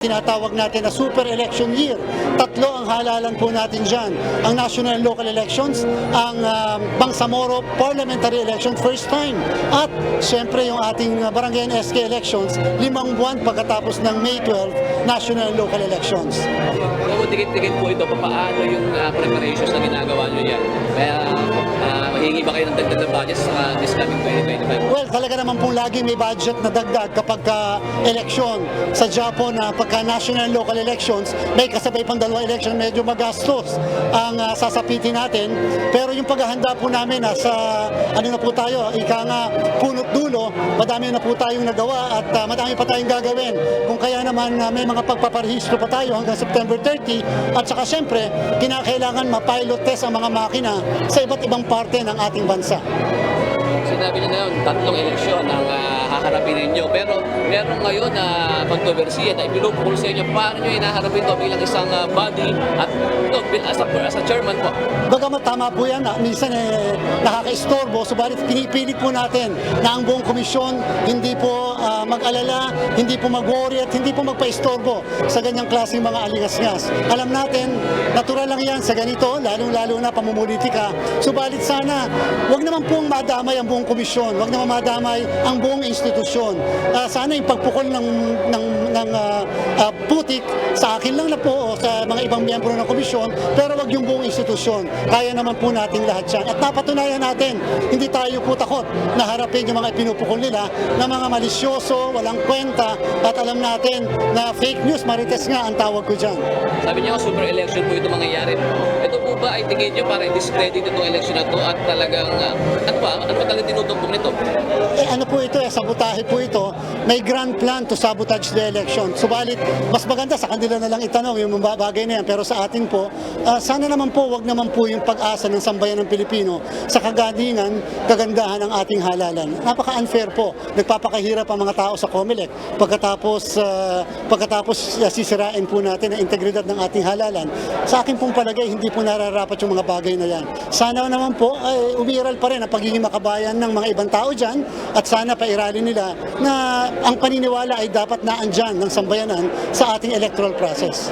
tinatawag natin na super election year. Tatlo ang halalan po natin dyan. Ang national and local elections, ang um, Bangsamoro parliamentary election first time. At syempre yung ating uh, barangay and SK elections, limang buwan pagkatapos ng May 12 national and local elections. So, dikit-dikit po ito, paano yung ah, preparations na ginagawa nyo yan? Budget sa this coming 2025? Well, talaga naman pong lagi may budget na dagdag kapag ka eleksyon. Sa Japan na pagka national and local elections, may kasabay pang dalawa election, medyo magastos ang ah, sasapitin natin. Pero yung paghahanda po namin, nasa ano na po tayo, ika nga punot dulo, madami na po tayong nagawa at ah, madami pa tayong gagawin. Kung kaya naman ah, may mga pagpaparehistro pa tayo hanggang September 30 at saka syempre, kinakailangan ma-pilot test ang mga makina sa iba't ibang parte ng ating bansa. Sinabi niyo na yun, tatlong eleksyon ang ah, haharapin ninyo. Pero meron ngayon na kontrobersiya na ipinupukul sa inyo. Paano nyo inaharapin ito bilang isang ah, body at ito, as a, as a chairman po? Bagamat tama po yan, na minsan eh, nakaka-istorbo, subalit pinipilit po natin na ang buong komisyon hindi po ah, mag-alala, hindi po mag-worry at hindi po magpa-istorbo sa ganyang klaseng mga alingas-ngas. Alam natin, natural lang yan sa ganito, lalong-lalo na pamumulitika. Subalit sana, wag naman pong madamay ang buong komisyon, wag naman madamay ang buong institusyon. Ah, sana yung pagpukol ng, ng, ng ah, ah, putik sa akin lang na po o sa mga ibang miyembro ng komisyon, pero wag yung buong institusyon. Kaya naman po nating lahat yan. At napatunayan natin, hindi tayo po takot na harapin yung mga ipinupukol nila na mga malisyoso, walang kwenta, at alam natin na fake news, marites nga ang tawag ko dyan. Sabi niyo, super election po ito mangyayari. Ito po ba ay tingin niyo para i-discredit itong election na to at talagang, ah, ano ba, ano ba talagang tinutumpok nito? Eh, ano po ito, eh, sabotahe po ito. May grand plan to sabotage the election. Subalit, mas maganda sa kanila na lang itanong yung mga bagay na yan. Pero sa atin po, ah, sana naman po, wag naman po yung pag-asa ng sambayan ng Pilipino sa kagalingan, kagandahan ng ating halalan. Napaka-unfair po. Nagpapakahirap ang mga tao sa COMELEC. Pagkatapos, ah, pagkatapos ah, sisirain po natin ang integridad ng ating halalan. Sa akin pong palagay, hindi po nararapat yung mga bagay na yan. Sana naman po, ay umiiral pa rin ang pagiging makabayan ng mga ibang tao dyan at sana pairalin nila na ang paniniwala ay dapat naandyan ng sambayanan sa ating electoral process.